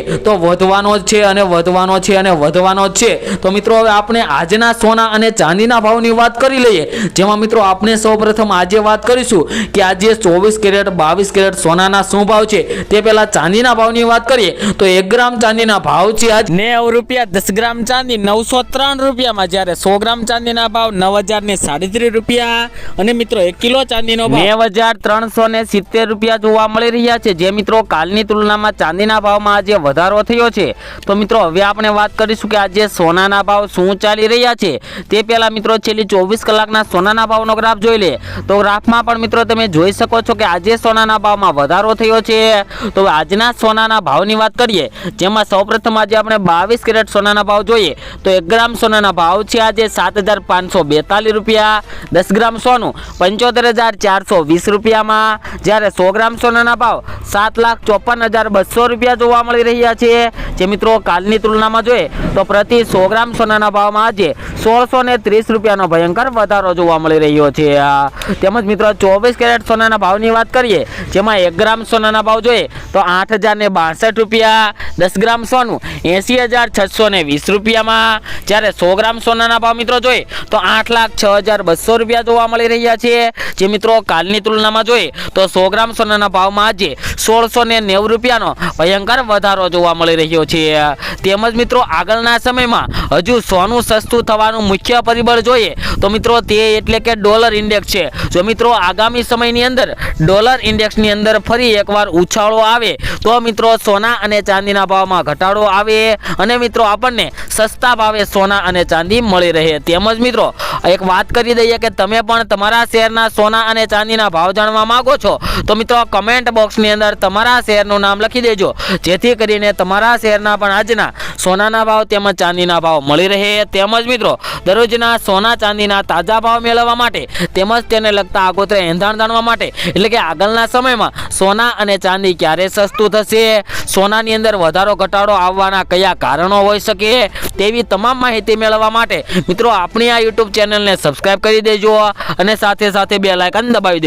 તો વધવાનો જ છે અને વધવાનો છે અને વધવાનો જ છે. તો મિત્રો, હવે આપણે આજના સોના અને ચાંદીના ભાવની વાત કરી લઈએ. જેમાં મિત્રો આપણે સૌપ્રથમ આજે વાત કરીશું કે આજે ચોવીસ કેરેટ, બાવીસ કેરેટ સોનાના શું ભાવ છે? તે પહેલા ચાંદીના ભાવની વાત કરીએ. તો એક ગ્રામ ચાંદીના ભાવ છે આજ નેવ રૂપિયા, દસ ગ્રામ ચાંદી, નવસો ત્રણ રૂપિયામાં. જ્યારે સો ગ્રામ ચાંદીના ભાવ નવ હજાર ને સાડત્રીસ રૂપિયા. અને મિત્રો, એક કિલો ચાંદીનો ભાવ હજાર ત્રણસો ને સિત્તેર રૂપિયા જોવા મળી રહ્યા છે. જે મિત્રો, કાલની તુલનામાં ચાંદીના ભાવમાં આજે વધારો થયો છે. તો મિત્રો, હવે આપણે વાત કરીશું કે આજે સોનાના ભાવ શું ચાલી રહ્યા છે. તે પહેલાં મિત્રો, છેલ્લી ચોવીસ કલાકના સોનાના ભાવનો ગ્રાફ જોઈ લે. તો ગ્રાફમાં પણ મિત્રો, તમે જોઈ શકો છો કે આજે સોનાના ભાવમાં વધારો થયો છે. તો આજના સોનાના ભાવની વાત કરીએ, જેમાં સૌપ્રથમ આજે આપણે બાવીસ કેરેટ સોનાના ભાવ જોઈએ. તો એક ગ્રામ સોનાના ભાવ છે આજે સાત હજાર પાંચસો બેતાલીસ રૂપિયા, દસ ગ્રામ સોનું પંચોતેર હજાર ચારસો વીસ રૂપિયામાં. જ્યારે સો ગ્રામ સોનાના ભાવ સાત લાખ ચોપન હજાર બસો રૂપિયા જોવા મળી રહ્યા છે. જે મિત્રો કાલની તુલનામાં જોઈએ તો પ્રતિ સો ગ્રામ સોનાના ભાવમાં આજે સોળસો ને ત્રીસ રૂપિયાનો ભયંકર વધારો જોવા મળી રહ્યો છે. તેમજ મિત્રો ચોવીસ કેરેટ સોનાના ભાવની વાત કરીએ, જેમાં એક ગ્રામ સોનાના ભાવ જોઈએ તો આઠ હજાર ને બાસઠ રૂપિયા, દસ ગ્રામ સોનું એંસી હજાર છસો ને વીસ રૂપિયામાં. જ્યારે સો ગ્રામ સોનાના ભાવ મિત્રો જોઈએ તો આઠ લાખ છ હજાર બસો રૂપિયા જોવા મળી રહ્યા છે. જે મિત્રો કાલની તુલનામાં જોઈએ તો સો ગ્રામ સોનાના ભાવમાં આજે સોળસો ને નેવું રૂપિયાનો ભયંકર વધારો જોવા મળી રહ્યો છે. તેમજ મિત્રો, આગળના સમયમાં હજુ સોનું સસ્તું થવાનું મુખ્ય પરિબળ જોઈએ. તો મિત્રો, તે એટલે કે ડોલર ઇન્ડેક્સ છે. જો મિત્રો, આગામી સમયની અંદર ડોલર ઇન્ડેક્સની અંદર ફરી એકવાર ઉછાળો આવે, તો મિત્રો, સોના અને ચાંદીના ભાવમાં ઘટાડો આવે અને મિત્રો, આપણને સસ્તા ભાવે સોના અને ચાંદી મળી રહે. તેમજ મિત્રો, એક વાત કરી દઈએ કે તમે પણ તમારા શહેરના સોના અને ચાંદીના ભાવ જાણવા માંગો છો, તો મિત્રો, કમેન્ટ બોક્સની અંદર તમારા શહેરનું નામ લખી દેજો. જેથી કરીને તમારા શહેરના પણ આજના સોનાના ભાવ તેમજ ચાંદીના ભાવ મળી રહે તેમજ મિત્રો, દરરોજના સોના ચાંદીના તાજા ભાવ મેળવવા માટે તેમજ તેને લગતા આગોતરે એંધાણ જાણવા માટે, એટલે કે આગળના સમયમાં સોના અને ચાંદી ક્યારે સસ્તું થશે? સોનાની અંદર વધારો ઘટાડો આવવાના કયા કારણો હોઈ શકે? તેવી તમામ માહિતી મેળવવા માટે મિત્રો, આપણી આ યુટ્યુબ ચેનલને સબસ્ક્રાઈબ કરી દેજો અને સાથે સાથે બે લાયકન દબાવી દેજો.